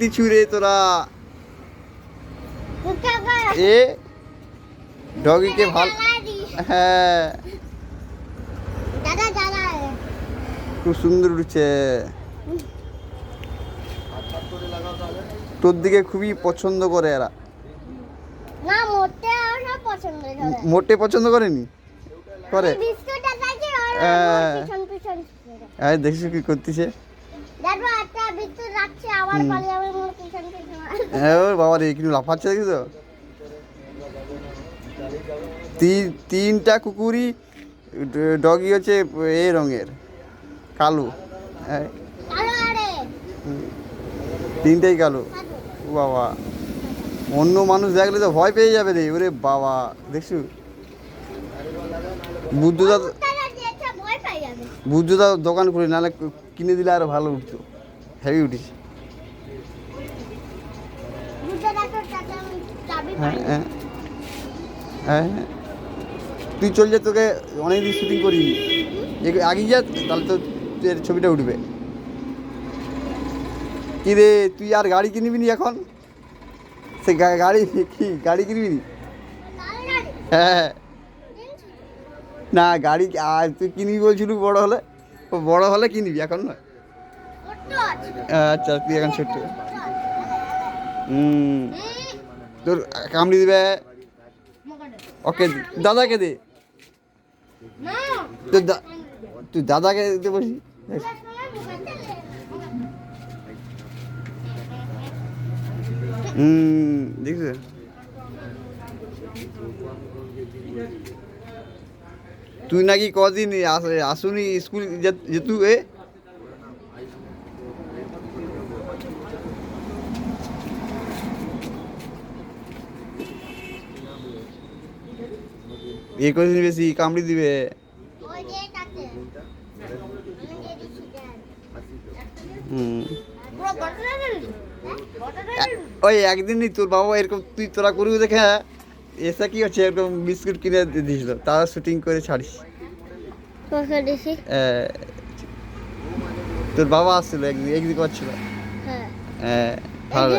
কিছু রে তোরা। এ ডগিকে ভালো হ্যাঁ। খুব সুন্দর উঠছে। তোর দিকে খুবই পছন্দ করে এরা। মোটে পছন্দ করেনি? করে? হ্যাঁ। দেখিস কি করতেছে। বাবা রে কিন্তু লাফাচ্ছে তিনটা কুকুরই ডগি হচ্ছে এ রঙের কালো হ্যাঁ। তিনটেই কালো। বাবা। অন্য মানুষ দেখলে তো ভয় পেয়ে যাবে রে ওরে বাবা দেখছু বুদ্ধদা কুত্তারা যেটা ভয় যাবে বুদ্ধদা দোকান খুলি নাহলে কিনে দিলে আরও ভালো উঠতো। হেভি বুঝতে চাবি হ্যাঁ হ্যাঁ। হ্যাঁ হ্যাঁ। তুই চল যা তোকে অনেকদিন শুটিং করি আগে যা তাহলে তো তোর ছবিটা উঠবে। কি রে তুই আর গাড়ি কিনবি নি এখন? সে গাড়ি কি গাড়ি কিনবি নি? হ্যাঁ। না গাড়ি আর তুই কিনবি বলছিলু বড় হলে? ও বড় হলে কিনবি এখন নয়। আচ্ছা তুই এখন ছোট্ট। হুম। তোর কামড়ি দিবে? ওকে দাদাকে দে। তোর তুই দাদাকে দিতে বসি হুম দেখছ তুই নাকি কদিন আস- আসুনি স্কুল যেতু এ? এ কদিন বেশি কামড়ি দিবে? ওই যে আছে আমি দিয়ে দিচ্ছি দেখ। হুম পুরো বটলে দিলি ওই একদিনই তোর বাবা এরকম তুই তোরা করবি দেখে হ্যাঁ, এসে কি হচ্ছে? এরকম বিস্কুট কিনে দিয়ে দিয়েছিল তারা শুটিং করে ছাড়িস। তোর বাবা আসছিল একদিন একদিন করছিল। হ্যাঁ। এ, ভালো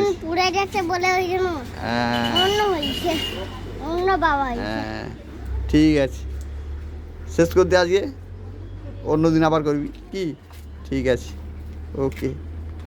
গেছে বলে ওই জন্য হ্যাঁ, অন্য হয়েছে। অন্য বাবা হ্যাঁ, ঠিক আছে। শেষ করতে আজকে। অন্য দিন আবার করবি। কি? ঠিক আছে। ওকে